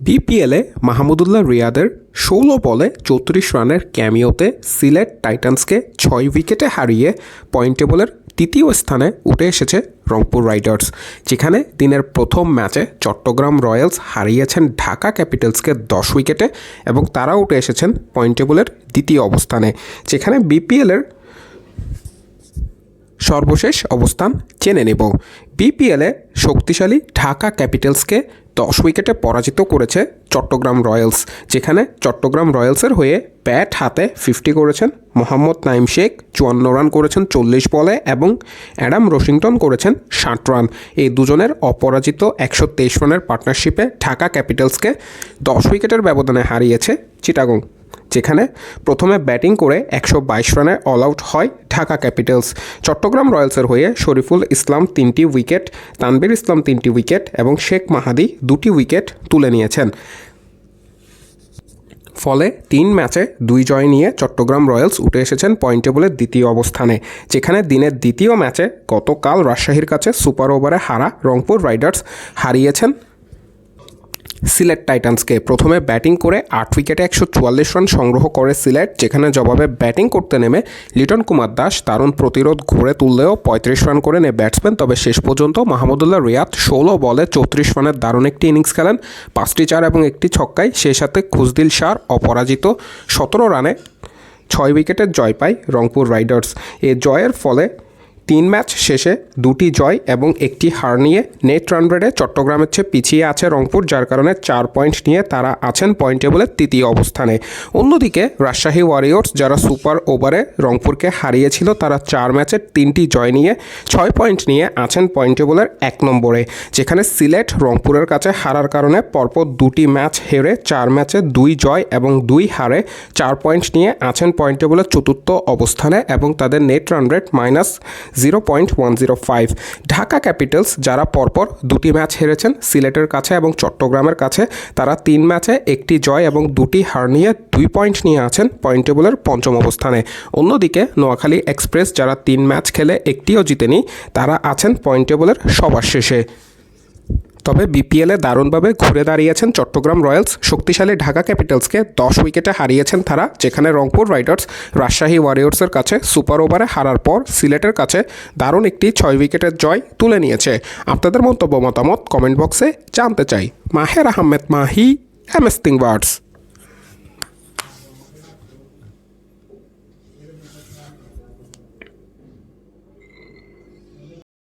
বিপিএলে মাহমুদুল্লাহ রিয়াদের ষোলো বলে চৌত্রিশ রানের ক্যামিওতে সিলেট টাইটান্সকে ছয় উইকেটে হারিয়ে পয়েন্ট টেবলের তৃতীয় স্থানে উঠে এসেছে রংপুর রাইডার্স, যেখানে দিনের প্রথম ম্যাচে চট্টগ্রাম রয়্যালস হারিয়েছেন ঢাকা ক্যাপিটালসকে দশ উইকেটে এবং তারা উঠে এসেছেন পয়েন্ট টেবলের দ্বিতীয় অবস্থানে, যেখানে বিপিএলের সর্বশেষ অবস্থান জেনে নেব। বিপিএলে শক্তিশালী ঢাকা ক্যাপিটালসকে দশ উইকেটে পরাজিত করেছে চট্টগ্রাম রয়্যালস, যেখানে চট্টগ্রাম রয়্যালসের হয়ে ব্যাট হাতে ফিফটি করেছেন, মোহাম্মদ নাইম শেখ চুয়ান্ন রান করেছেন চল্লিশ বলে এবং অ্যাডাম রশিংটন করেছেন ষাট রান। এই দুজনের অপরাজিত একশো তেইশ রানের পার্টনারশিপে ঢাকা ক্যাপিটালসকে দশ উইকেটের ব্যবধানে হারিয়েছে চিটাগং। যেখানে প্রথমে ব্যাটিং করে একশো বাইশ রানে অল আউট হয় ঢাকা ক্যাপিটালস। চট্টগ্রাম রয়্যালসের হয়ে শরীফুল ইসলাম তিনটি উইকেট তানবির ইসলাম তিনটি উইকেট এবং শেখ মাহাদি দুটি উইকেট তুলে নিয়েছেন। ফলে তিন ম্যাচে দুই জয় নিয়ে চট্টগ্রাম রয়্যালস উঠে এসেছেন পয়েন্ট টেবলের দ্বিতীয় অবস্থানে, যেখানে দিনের দ্বিতীয় ম্যাচে গতকাল রাজশাহীর কাছে সুপার ওভারে হারা রংপুর রাইডার্স হারিয়েছেন সিলেট টাইটান্সকে প্রথমে ব্যাটিং করে আট উইকেটে একশো চুয়াল্লিশ রান সংগ্রহ করে সিলেট, যেখানে জবাবে ব্যাটিং করতে নেমে লিটন কুমার দাস দারুণ প্রতিরোধ ঘুরে তুললেও পঁয়ত্রিশ রান করে নেয় ব্যাটসম্যান। তবে শেষ পর্যন্ত মাহমুদুল্লাহ রিয়াদ ষোলো বলে চৌত্রিশ রানের দারুণ একটি ইনিংস খেলেন। পাঁচটি চার এবং একটি ছক্কায় সেই সাথে খুজদিল শার অপরাজিত সতেরো রানে ছয় উইকেটের জয় পায় রংপুর রাইডার্স। এ জয়ের ফলে তিন ম্যাচ শেষে দুটি জয় এবং একটি হার নিয়ে নেট রান রেটে চট্টগ্রামের চেয়ে পিছিয়ে আছে রংপুর, যার কারণে চার পয়েন্ট নিয়ে তারা আছেন পয়েন্ট টেবলের তৃতীয় অবস্থানে। অন্যদিকে রাজশাহী ওয়ারিয়র্স, যারা সুপার ওভারে রংপুরকে হারিয়েছিল, তারা চার ম্যাচের তিনটি জয় নিয়ে ছয় পয়েন্ট নিয়ে আছেন পয়েন্ট টেবলের এক নম্বরে, যেখানে সিলেট রংপুরের কাছে হারার কারণে পরপর দুটি ম্যাচ হেরে চার ম্যাচে দুই জয় এবং দুই হারে চার পয়েন্ট নিয়ে আছেন পয়েন্ট টেবলের চতুর্থ অবস্থানে এবং তাদের net run rate minus zero point one zero five. Dhaka capitals যারা পরপর দুটি ম্যাচ হেরেছেন, সিলেটের কাছে এবং চট্টগ্রামের কাছে, তারা তিন ম্যাচে একটি জয় এবং দুটি হার নিয়ে দুই পয়েন্ট নিয়ে আছেন পয়েন্ট টেবলের পঞ্চম অবস্থানে। অন্যদিকে নোয়াখালী এক্সপ্রেস যারা তিন ম্যাচ খেলে একটিও জিতেনি, তারা আছেন পয়েন্ট টেবলের সবার শেষে। তবে বিপিএলে দারুণভাবে ঘুরে দাঁড়িয়েছেন চট্টগ্রাম রয়্যালস। শক্তিশালী ঢাকা ক্যাপিটালসকে দশ উইকেটে হারিয়েছেন তারা, যেখানে রংপুর রাইডার্স রাজশাহী ওয়ারিয়র্সের কাছে সুপার ওভারে হারার পর সিলেটের কাছে দারুণ একটি ছয় উইকেটের জয় তুলে নিয়েছে। আপনাদের মন্তব্য, মতামত কমেন্ট বক্সে জানতে চাই। Maher Ahmed Mahi, M S